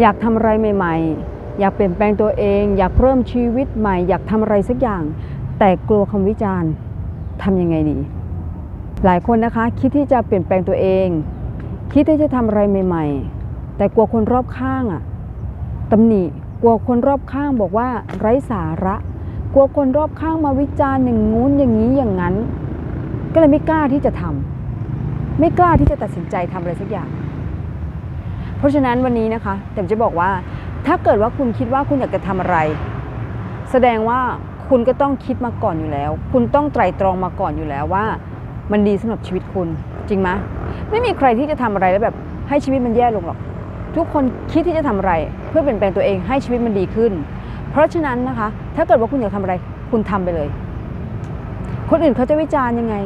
อยากทำอะไรใหม่ ๆ อยากเปลี่ยนแปลงตัวเอง อยากเริ่มชีวิตใหม่ อยากทำอะไรสักอย่าง แต่กลัวคำวิจารณ์ทำยังไงดี หลายคนนะคะคิดที่จะเปลี่ยนแปลงตัวเอง คิดที่จะทำอะไรใหม่ ๆ แต่กลัวคนรอบข้างอะตำหนิกลัวคนรอบข้างบอกว่าไร้สาระ กลัวคนรอบข้างมาวิจารณ์อย่างงู้นอย่างนี้อย่างนั้น ก็เลยไม่กล้าที่จะทำไม่กล้าที่จะตัดสินใจทำอะไรสักอย่าง เพราะฉะนั้นวันนี้นะคะเต็มจะบอกว่า ถ้าเกิดว่าคุณคิดว่าคุณอยากจะทำอะไร แสดงว่าคุณก็ต้องคิดมาก่อนอยู่แล้ว คุณต้องไตรตรองมาก่อนอยู่แล้วว่า มันดีสำหรับชีวิตคุณ จริงไหมไม่มีใครที่จะทำอะไรแล้วแบบให้ชีวิตมันแย่ลงหรอก ทุกคนคิดที่จะทำอะไร เพื่อเปลี่ยนแปลงตัวเองให้ชีวิตมันดีขึ้น เพราะฉะนั้นนะคะ ถ้าเกิดว่าคุณอยากทำอะไร คุณทำไปเลย คนอื่นเขาจะวิจารณ์ยังไง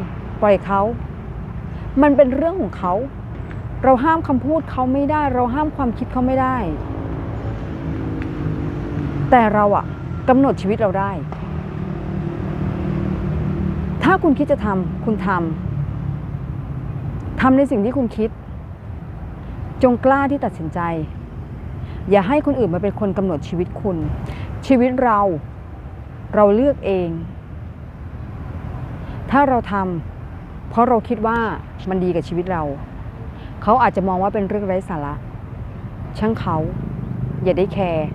ปล่อยเขา มันเป็นเรื่องของเขา เราห้ามคำพูดเขาไม่ได้ เราห้ามความคิดเขาไม่ได้ แต่เราอะกำหนดชีวิตเราได้ ถ้าคุณคิดจะทำคุณทำทำในสิ่งที่คุณคิด จงกล้าที่ตัดสินใจ อย่าให้คนอื่นมาเป็นคนกำหนดชีวิตคุณ ชีวิตเรา เราเลือกเอง ถ้าเราทำเพราะเราคิดว่ามันดีกับชีวิตเรา เขาอาจจะมองว่าเป็นเรื่องไร้สาระ ช่างเขา อย่าได้แคร์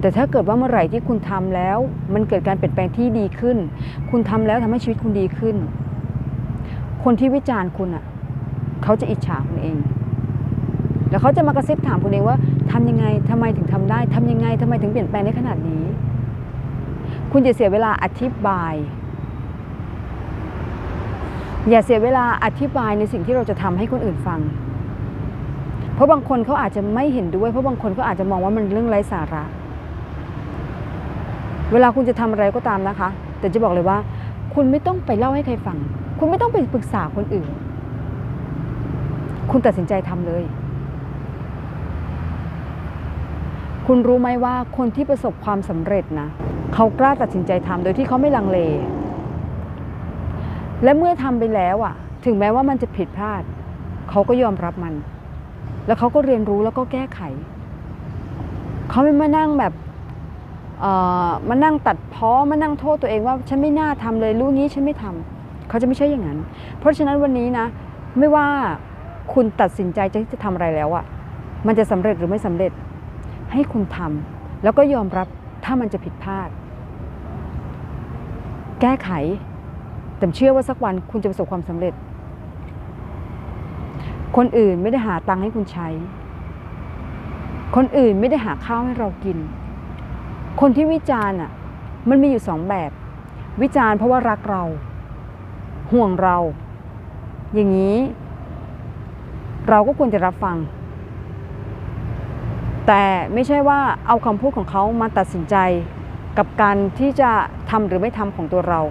แต่ถ้าเกิดว่าเมื่อไหร่ที่คุณทำแล้ว มันเกิดการเปลี่ยนแปลงที่ดีขึ้น คุณทำแล้วทำให้ชีวิตคุณดีขึ้น คนที่วิจารณ์คุณอะเขาจะอิจฉาคุณเอง แล้วเขาจะมากระซิบถามคุณเองว่าทำยังไงทำไมถึงทำได้ทำยังไงทำไมถึงเปลี่ยนแปลงได้ขนาดนี้ คุณอย่าเสียเวลาอธิบาย อย่าเสียเวลาอธิบายในสิ่งที่เราจะทำให้คนอื่นฟัง เพราะบางคนเขาอาจจะไม่เห็นด้วย เพราะบางคนเขาอาจจะมองว่ามันเรื่องไร้สาระ เวลาคุณจะทำอะไรก็ตามนะคะ แต่จะบอกเลยว่า คุณไม่ต้องไปเล่าให้ใครฟัง คุณไม่ต้องไปปรึกษาคนอื่น คุณตัดสินใจทำเลย คุณรู้ไหมว่าคนที่ประสบความสำเร็จนะเขากล้าตัดสินใจทำโดยที่เขาไม่ลังเล และเมื่อทำไปแล้วอะ ถึงแม้ว่ามันจะผิดพลาด เขาก็ยอมรับมัน แล้วเขาก็เรียนรู้แล้วก็แก้ไข เขาไม่มานั่งแบบเออมานั่งตัดพ้อมานั่งโทษตัวเองว่าฉันไม่น่าทำเลยรู้งี้ฉันไม่ทำเขาจะไม่ใช่อย่างนั้น เพราะฉะนั้นวันนี้นะ ไม่ว่าคุณตัดสินใจจะที่จะทำอะไรแล้วอะมันจะสำเร็จหรือไม่สำเร็จ ให้คุณทำแล้วก็ยอมรับถ้ามันจะผิดพลาด แก้ไข แต่เชื่อว่าสักวันคุณจะประสบความสำเร็จ คนอื่นไม่ได้หาตังค์ให้คุณใช้ คนอื่นไม่ได้หาข้าวให้เรากิน คนที่วิจารณ์อะ มันมีอยู่สองแบบ วิจารณ์เพราะว่ารักเรา ห่วงเรา อย่างนี้ เราก็ควรจะรับฟัง แต่ไม่ใช่ว่าเอาคำพูดของเขามาตัดสินใจกับการที่จะทำหรือไม่ทำของตัวเรา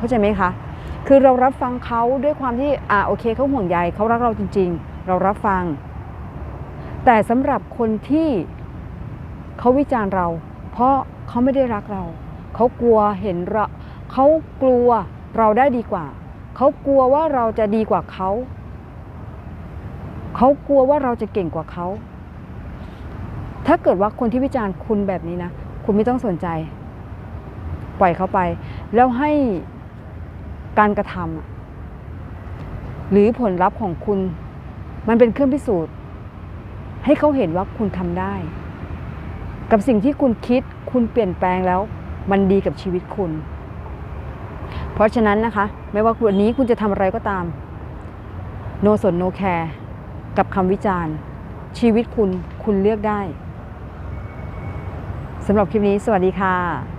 เข้าใจไหมคะ คือเรารับฟังเขาด้วยความที่อ่าโอเคเขาห่วงใยเขารักเราจริง ๆ เรารับฟัง แต่สำหรับคนที่เขาวิจารณ์เรา เพราะเขาไม่ได้รักเราเขากลัวเห็นเราเขากลัวเราได้ดีกว่าเขากลัวว่าเราจะดีกว่าเขาเขากลัวว่าเราจะเก่งกว่าเขาถ้าเกิดว่าคนที่วิจารณ์คุณแบบนี้นะ คุณไม่ต้องสนใจ ปล่อยเขาไป แล้วให้ การกระทำหรือผลลัพธ์ของคุณ มันเป็นเครื่องพิสูจน์ ให้เขาเห็นว่าคุณทำได้ กับสิ่งที่คุณคิดคุณเปลี่ยนแปลงแล้ว มันดีกับชีวิตคุณ เพราะฉะนั้นนะคะ ไม่ว่าวันนี้คุณจะทำอะไรก็ตาม โนสนโนแคร์กับคำวิจารณ์ ชีวิตคุณคุณเลือกได้สำหรับคลิปนี้ สวัสดีค่ะ